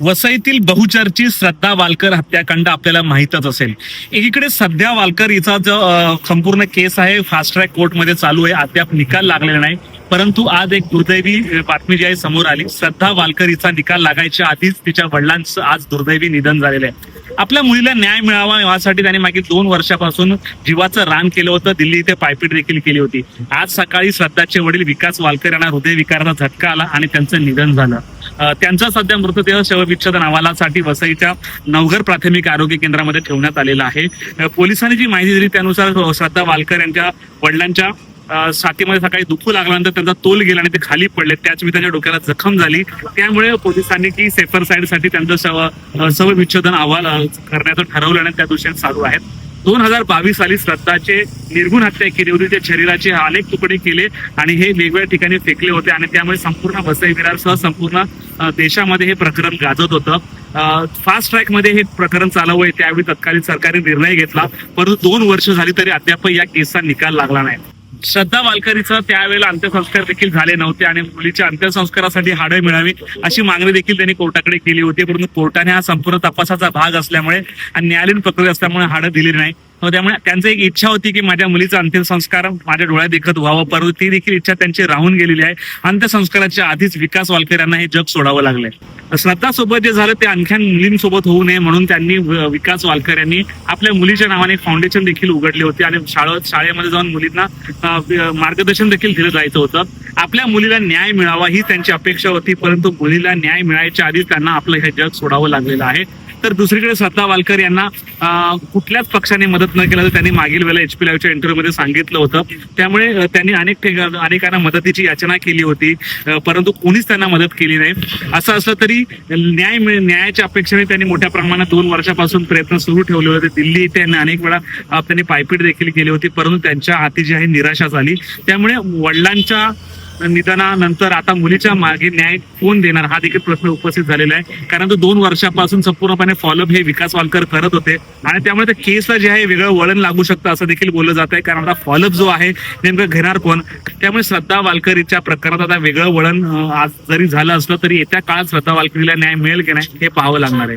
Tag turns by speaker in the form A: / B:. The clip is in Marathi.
A: वसईतील बहुचर्चित श्रद्धा वालकर हत्याकांड आपल्याला माहीतच असेल. एकीकडे सध्या वालकर हिचा जो संपूर्ण केस आहे फास्ट ट्रॅक कोर्टमध्ये चालू आहे अद्याप निकाल लागलेला नाही. परंतु आज एक दुर्दैवी बातमी जी आहे समोर आली. श्रद्धा वालकर हिचा निकाल लागायच्या आधीच तिच्या वडिलांचं आज दुर्दैवी निधन झालेलं आहे. आपल्या मुलीला न्याय मिळावा यासाठी त्याने मागील दोन वर्षापासून जीवाचं रान केलं होतं. दिल्ली इथे पायपीट देखील केली होती. आज सकाळी श्रद्धाचे वडील विकास वालकर यांना हृदयविकाराचा झटका आला आणि त्यांचं निधन झालं. त्यांचा सध्या मृतदेह शवविच्छेदन अहवालासाठी वसईच्या नवघर प्राथमिक आरोग्य केंद्रामध्ये ठेवण्यात आलेला आहे. पोलिसांनी जी माहिती दिली त्यानुसार श्रद्धा वालकर यांच्या वडिलांच्या साथीमध्ये छातीमध्ये सकाळी दुखू लागल्यानंतर त्यांचा तोल गेला आणि ते खाली पडले त्याच वेळी त्यांच्या डोक्याला जखम झाली. त्यामुळे पोलिसांनी की सेफर साईडसाठी त्यांचं शव शवविच्छेदन अहवाल करण्याचं ठरवलं आणि त्या दिवशी चालू आहेत. दोन हजार बावीस साली श्रद्धाचे निर्गुण हत्या केली होती. त्या शरीराचे अनेक तुकडे केले आणि हे वेगवेगळ्या ठिकाणी फेकले होते आणि त्यामुळे संपूर्ण वसई विरारसह संपूर्ण देशामध्ये हे प्रकरण गाजत होतं. फास्ट ट्रॅकमध्ये हे प्रकरण चालू आहे त्यावेळी तत्कालीन सरकारने निर्णय घेतला. परंतु दोन वर्ष झाली तरी अद्याप या केसचा निकाल लागला नाही. श्रद्धा वालकरीचा त्यावेळेला अंत्यसंस्कार देखील झाले नव्हते आणि मुलीच्या अंत्यसंस्कारासाठी हाडं मिळावी अशी मागणी देखील त्यांनी कोर्टाकडे केली होती. परंतु कोर्टाने हा संपूर्ण तपासाचा भाग असल्यामुळे आणि न्यायालयीन प्रक्रिया असल्यामुळे हाडं दिली नाही. हो, त्यामुळे त्यांची एक इच्छा होती की माझ्या मुलीचा अंत्यसंस्कार माझ्या डोळ्यात देखत व्हावं. परंतु ती देखील इच्छा त्यांची राहून गेलेली आहे. अंत्यसंस्काराच्या आधीच विकास वालकर यांना हे जग सोडावं लागलंय. श्रद्धा सोबत जे झालं ते आणखीन मुलींसोबत होऊ नये म्हणून त्यांनी विकास वालकर यांनी आपल्या मुलीच्या नावाने एक फाउंडेशन देखील उघडले होते. आणि शाळा शाळेमध्ये जाऊन मुलींना मार्गदर्शन देखील दिलं जायचं होतं. आपल्या मुलीला न्याय मिळावा ही त्यांची अपेक्षा होती. परंतु मुलीला न्याय मिळायच्या आधीच त्यांना आपलं हे जग सोडावं लागलेलं आहे. तर दुसरीकडे स्वतः वालकर यांना कुठल्याच पक्षाने मदत न केलं तर त्यांनी मागील वेळेला एचपी लाईव्हच्या इंटरव्ह्यूमध्ये सांगितलं होतं. त्यामुळे त्यांनी अनेक ठिकाण अनेकांना मदतीची याचना केली होती. परंतु कोणीच त्यांना मदत केली नाही. असं असलं तरी न्याय मिळ- न्यायाच्या अपेक्षेने त्यांनी मोठ्या प्रमाणात दोन वर्षापासून प्रयत्न सुरू ठेवले होते. दिल्ली इथे त्यांनी अनेक वेळा त्यांनी पायपीट देखील केली होती. परंतु त्यांच्या हाती जी आहे निराशा झाली त्यामुळे वडिलांच्या निधनानंतर आता मुलीच्या मागे न्याय कोण देणार? हा देखील प्रश्न उपस्थित झालेला आहे. कारण तो दोन वर्षापासून संपूर्णपणे फॉलोअप हे विकास वालकर करत होते. आणि त्यामुळे त्या केसला जे आहे वेगळं वळण लागू शकतं असं देखील बोललं जात आहे. कारण आता फॉलोअप जो आहे नेमकं घेणार कोण? त्यामुळे श्रद्धा वालकरीच्या प्रकरणात आता वेगळं वळण आज जरी झालं असलं तरी येत्या काळात श्रद्धा वालकरीला न्याय मिळेल की नाही हे पाहावं लागणार आहे.